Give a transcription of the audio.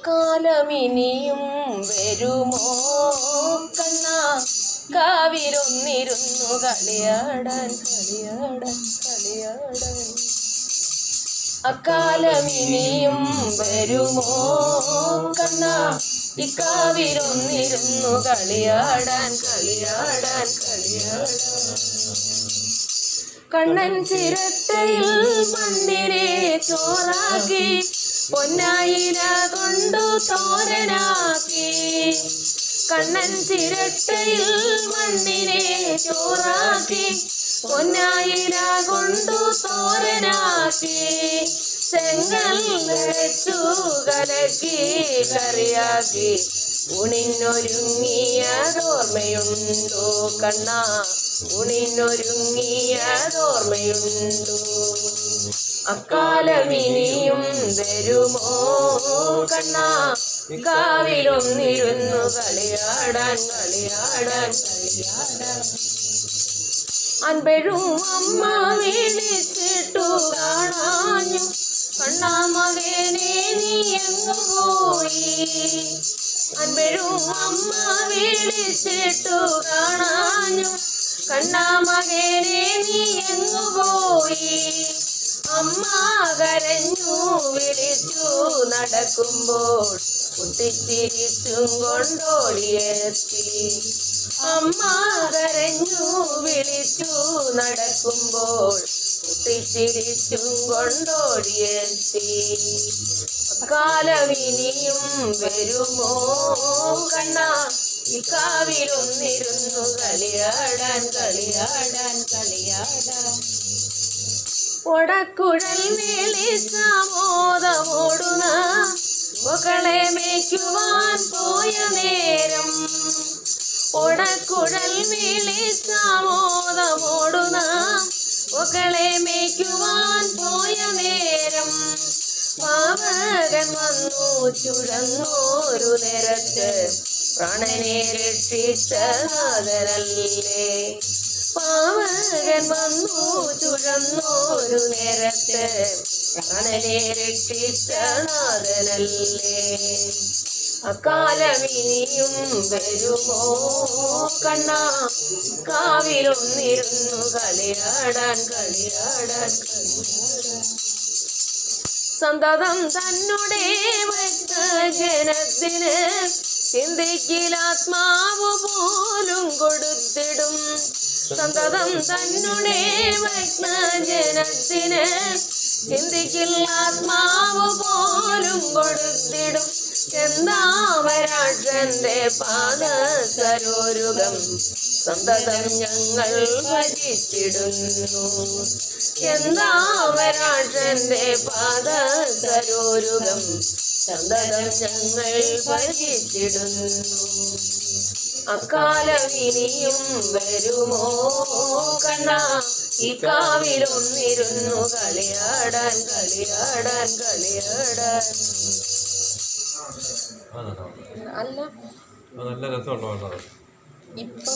അക്കാലമിനിയും വരുമോ? കണ്ണ കാവിലൊന്നിരുന്നു കളിയാടാൻ കളിയാടാൻ കളിയാടാൻ. അക്കാലമിനിയും വരുമോ? കണ്ണ ഇക്കാവിലൊന്നിരുന്നു കളിയാടാൻ കളിയാടാൻ കളിയാടാൻ. കണ്ണൻ ചിരട്ടയിൽ മണ്ണിനെ ചോറാക്കി പൊന്നായില കൊണ്ടു തോരനാക്കി. കണ്ണൻ ചിരട്ടയിൽ മണ്ണിനെ ചോറാക്കി. പൊന്നായിര കൊണ്ടു തോരനാക്കി. ചെങ്ങൽ നിറച്ചു കലക്കി കറിയാക്കി. ഉണിഞ്ഞൊരുങ്ങിയതോർമ്മയുണ്ടോ കണ്ണ? ഉണിഞ്ഞൊരുങ്ങിയതോർമ്മയുണ്ടോ? അക്കാലമിനിയും വരുമോ? കണ്ണ കാവിലൊന്നിരുന്നു കളിയാടാൻ കളിയാടാൻ കളിയാടാൻ. അൻപഴും അമ്മ വിളിച്ചിട്ടു കാണാഞ്ഞു. കണ്ണാമകനെ നീ എങ്ങു പോയി. അൻപഴും അമ്മ വിളിച്ചിട്ടു കാണാഞ്ഞു. കണ്ണാമകനെ നീ എങ്ങു പോയി. അമ്മ കരഞ്ഞു വിളിച്ചു നടക്കുമ്പോൾ കുട്ടിച്ചിരിച്ചും കൊണ്ടോടിയെത്തി അമ്മ കരഞ്ഞു വിളിച്ചു നടക്കുമ്പോൾ കുട്ടിച്ചിരിച്ചും കൊണ്ടോടിയെത്തി കാലമിനിയും വരുമോ കണ്ണ? ഇക്കാവിലൊന്നിരുന്നു കളിയാടാൻ കളിയാടാൻ കളിയാടാൻ. ഒടക്കുഴൽ മേളിച്ചാമോദമോടുന്ന മക്കളെ മേയ്ക്കുവാൻ പോയ നേരം ഒടക്കുഴൽ മേളിച്ചാമോദമോടുന്ന ഒകളെ മേയ്ക്കുവാൻ പോയ നേരം പാവകൻ വന്നു ചുഴന്നോരു നേരത്ത് പ്രാണനെ രക്ഷിച്ച പാവകൻ വന്നു ചുഴന്നോരു നേരത്ത് പ്രാണനെ രക്ഷിച്ച നാഥനല്ലേ? അക്കാലമിനിയും വരുമോ? കണ്ണ കാവിലൊന്നിരുന്നു കളിയാടാൻ കളിയാടാൻ സന്തതം തന്നെ ജനത്തിന് ചിന്തിക്കിലാത്മാവ് പോലും കൊടുത്തിടും. സന്തതം തന്നെ വൈജ്ഞാനത്തിന് ചിന്തിക്കില്ലാത്മാവ് പോലും കൊടുത്തിടും. ചെന്താവരാജന്റെ പാദ സരോരുകം സന്തതം ഞങ്ങൾ ഭജിച്ചിടുന്നു ചെന്താമരാക്ഷന്റെ പാദ സരോരുകം സന്തതം ഞങ്ങൾ ഭജിച്ചിടുന്നു അക്കാലമിനിയും വരുമോ? കണ്ണ ഈ കാവിലൊന്നിരുന്നു കളിയാടാൻ കളിയാടാൻ കളിയാടാൻ. അല്ല. നല്ല രസമുള്ള ഇപ്പൊ